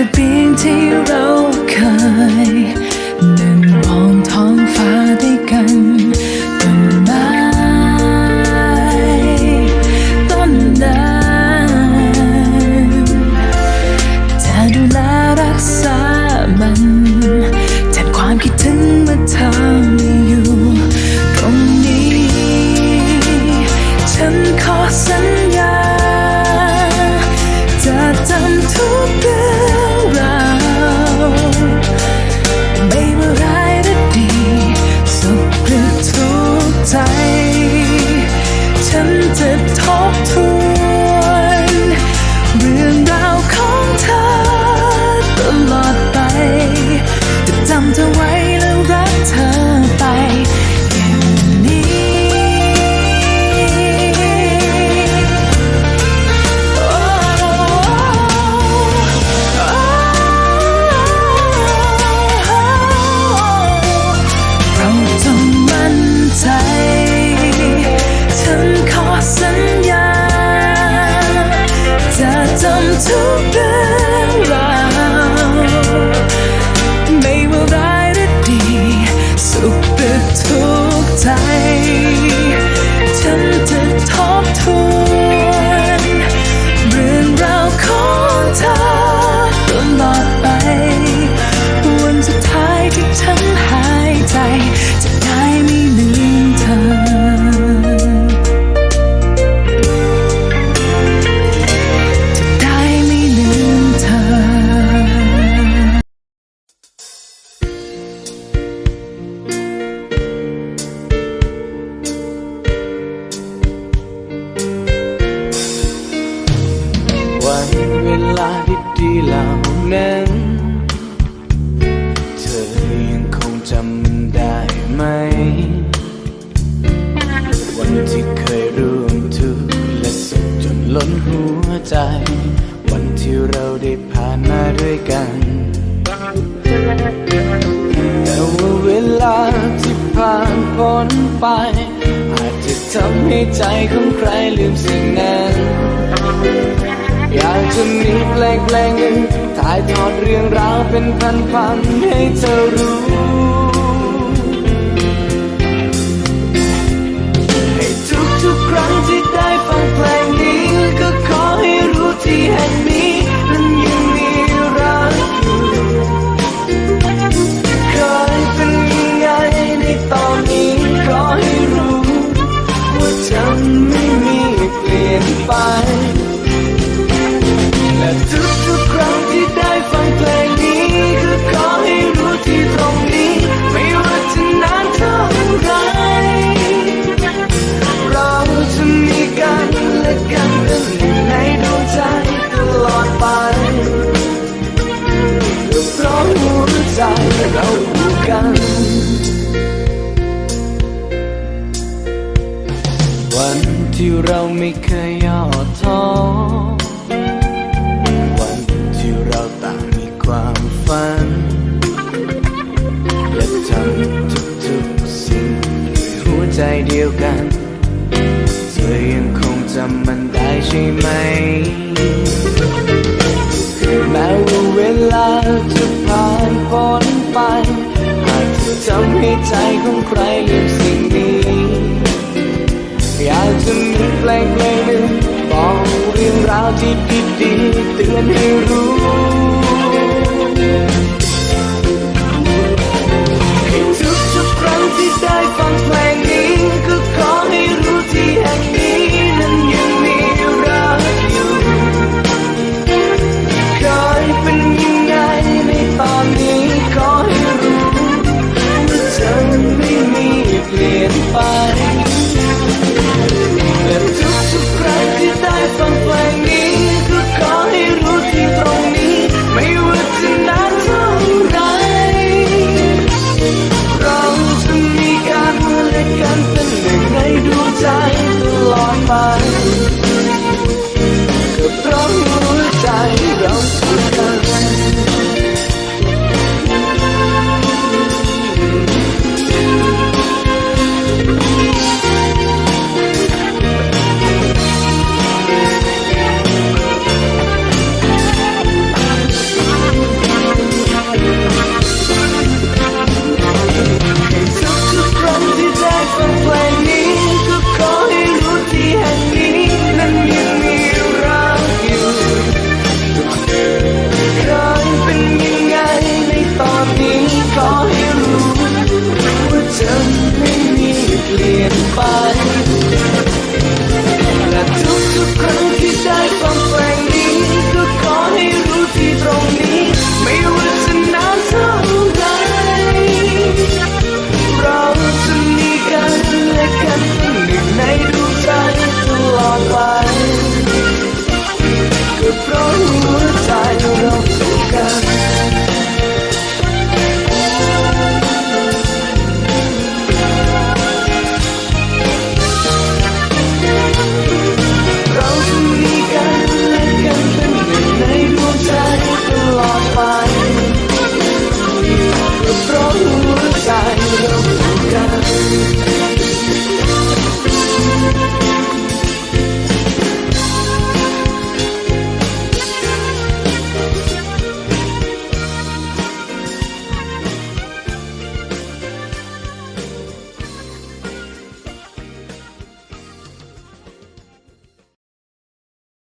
เป็นเพียงที่เราเคยำได้ไหม วันที่เคยร่วมทุกข์และสุขจนล้นหัวใจ วันที่เราได้ผ่านมาด้วยกัน แต่ว่าเวลาที่ผ่านพ้นไป อาจจะทำให้ใจของใครลืมสิ่งนั้นอยากจะมีแปลงแปลงหนึ่งถ่ายทอดเรื่องราวเป็นพันๆให้เธอรู้ ที่เราไม่เคยย่อท้อวันที่เราต่างมีความฝัน และทำทุกๆสิ่งด้วยหัวใจเดียวกันเธอยังคงจำมันได้ใช่ไหม แม้ว่าเวลาจะผ่านพ้นไปอาจเธทำให้ใจของใครลืมสิ่งนี้าวที่ดีๆเตือนให้รู้